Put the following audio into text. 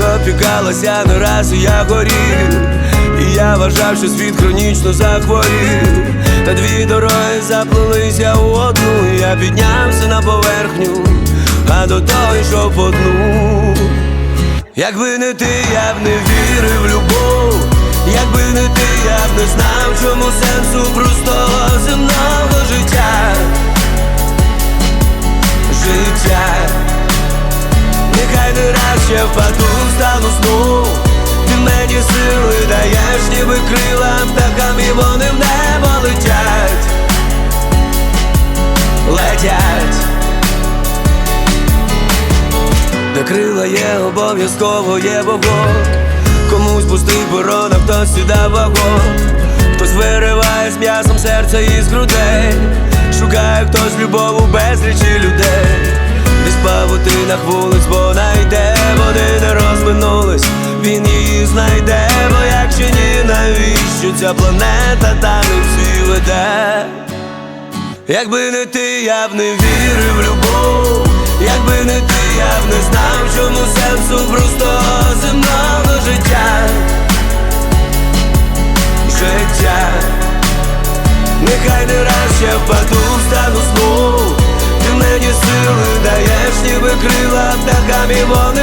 Опікалася не раз, і я горів. І я вважав, що світ хронічно захворів. Та дві дороги заплелися у одну. Я піднявся на поверхню, а до того йшов по дну. Якби не ти, я б не вірив в любов, ще впаду, стану знов. Ти мені сили даєш, ніби крила птахам, і вони в небо летять, летять. Де крила є, обов'язково є вогонь. Комусь пустий борон, а хтось сюда вагон. Хтось вириває з м'ясом серця із грудей. Шукає хтось любов у безлічі людей. Десь павутинах вулиць, бо найде Вони не розминулись, він її знайде Бо якщо ні, навіщо ця планета та не всі веде? Якби не ти, я б не вірив в любов, якби не ти, я б не знав, чому сенсу простого земного життя. Життя, нехай не раз ще впаду, встану знов. Ти мені сили даєш, ніби крила птахам, і вони